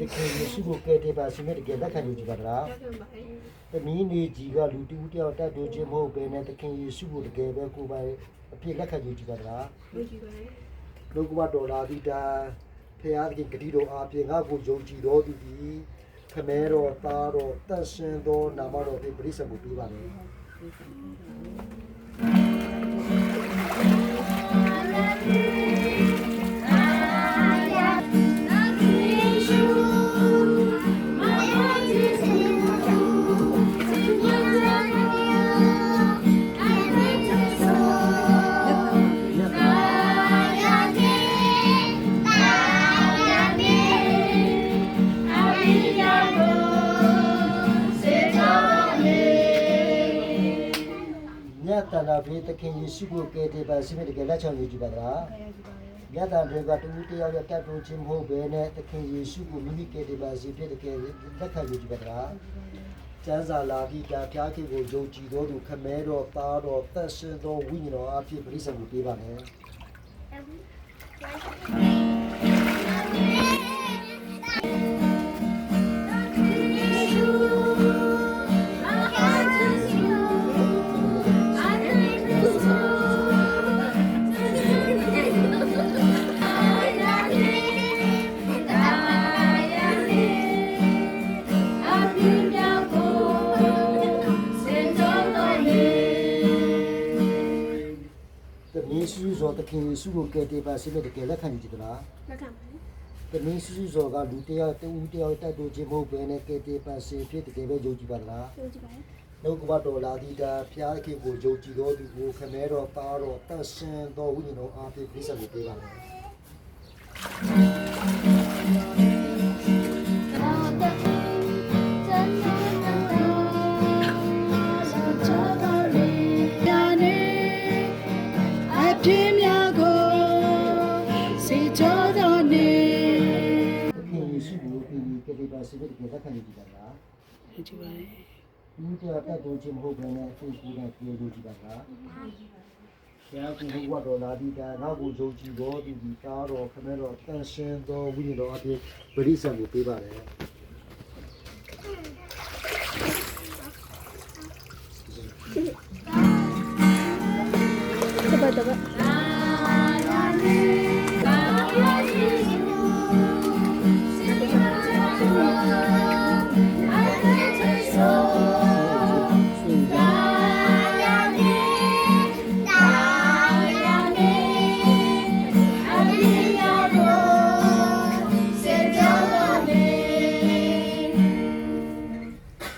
သမီးနေကြီးတခင်ယေရှုကိုကယ်တင်ပါရှင်မြတ်တကယ်လက်ခံယူကြပါလားလက်ခံပါတယ်သမီးနေကြီးကလူတူတယောက်တတ်တူခြင်းမဟုတ်ဘဲနဲ့တခင်ယေရှုကိုတကယ်ပဲကိုယ်ပိုင်အဖြစ်လက်ခံယူကြပါလားလူကြည့်ပါတယ်လောကမတော်လာသီတာဖရာသခင်ဂတိတော်အားဖြင့်ငါ့ကိုယုံကြည်တော်သူသည်ခမဲတော်သားတော်တန်ရှင်သောနာမတော်ဖြင့်ပရိစ္ဆေကိုပေးပါမယ်မြ တ်တန်တာဖေးသခင်ယေရှုကိုကယ်တင်ပါရှင်မြတ်တကယ်လက်ချောင်ယူကြပါလားမြတ်တန်တွေကတူတူတယောက်ရဲ့တက်တူချင်းမဟုတ်ဘဲနဲ့သခင်ယေရှုကိုမိမိကယ်တင်ပါစေဖြစ်တဲ့ကယ်လက်ခံယူကြပါလားကျမ်းစာလာပြီးတာဖျားခင်ကိုယုံကြည်တော်သူခမဲတော်သားတော်တတ်ရှင်သောဝိညာဉ်တော်အဖြစ်ပြိဿကိုပေးပါမယ်။ မင်းစုဇော်သခင်ယေရှုကိုကယ်တင်ပါစေတဲ့တကယ်လက်ခံယူကြပါလားလက်ခံပါတယ်။တမင်းစုဇော်ကလူတယောက်တူတယောက်တက်တူချင်းမဟုတ်ဘဲနဲ့ကယ်တင်ပါစေဖြစ်တဲ့တကယ်ပဲယုံကြည်ပါလားလူကြည့်ပါတယ်။နှုတ်ကပတော်လာဒီတာဖျားခင်ကိုယုံကြည်တော်သူကိုခမဲတော်သားတော်တတ်ရှင်သောဝိညာဉ်တော်အဖြစ်ပြိဿကိုပေးပါမယ်။ ပြည်ကယ်တင်ပါစေတဲ့တကယ်လက်ခံယူကြပါလားကြည့်ပါလေ။လူတယောက်တက်တူချင်းမဟုတ်ဘဲနဲ့သူ့ကိုယ်နဲ့ပြောလို့ကြပါလား။ဘုရားကိုဘုရားတော်လာဒီတာငါ့ကိုယုံကြည်တော်သူဒီကားတော်ခမဲတော်တန်ရှင်တော်ဝိညာဉ်တော်အဖြစ်ပရိစ္ဆေကိုပေးပါတယ်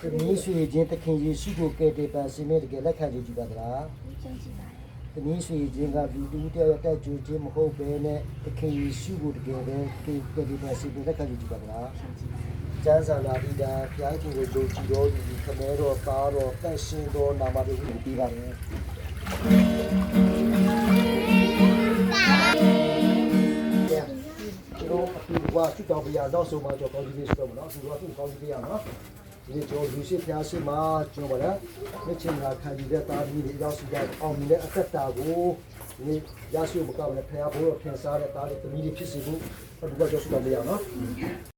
သမီးဆွေချင်းသခင်ယေရှုကိုကယ်တင်ပါစေမယ့်တကယ်လက်ခံကြပါသလားကျန်ကြည့်ပါတယ်။သမီးဆွေချင်းကလူတူတယောက်တက်ကြွခြင်းမဟုတ်ဘဲနဲ့သခင်ယေရှုကိုတကယ်ပဲကယ်တင်ပါစေတဲ့လက်ခံကြပါသလား။ကျမ်းစာလာဒီတာဘုရားရှင်ကိုယုံကြည်တော်သူဒီခမဲတော်သားတော်တန်ရှင်တော်နာမတော်ကိုပေးပါမယ်။ကျွန်တော်အတူဝါစစ်တော်ဘုရားတော့ဆိုမှကျွန်တော်ကောင်းကြီးလေးဆိုတော့မနော်အတူဝါသူ့ကောင်းကြီးလေးရနော် ဒီကျွန်တော်လူရှိဖျားရှိမှာကျွန်တော်ဗလားမြချင်တာခံယူတဲ့သားသမီးတွေရောက်စီတဲ့အောင်မြင်တဲ့အသက်တာကိုဒီရရှိမကောင်းတဲ့ဖျားဘိုးတော်ထင်ရှားတဲ့သားတွေသမီးတွေဖြစ်စေဖို့ဘုရားကြောက်တော်လေးရနော်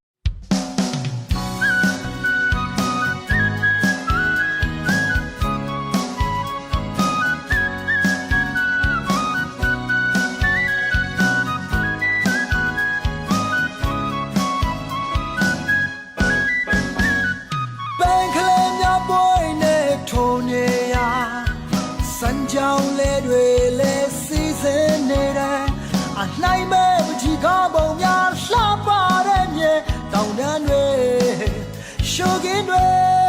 စံကြောင်လေးတွေလဲစီစဉ်နေတယ်အနိုင်မဲ့ပချီကားပုံများလှပတဲ့မြေတောင်တန်းတွေရှိုးကင်းတွေ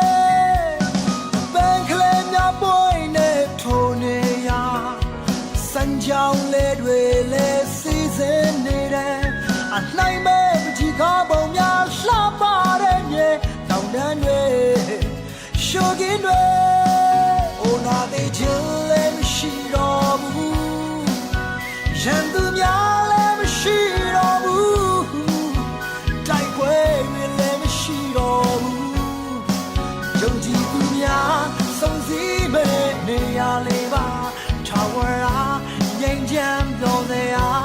ဝရငြိမ်းချမ်းပြောစရာသူရလေ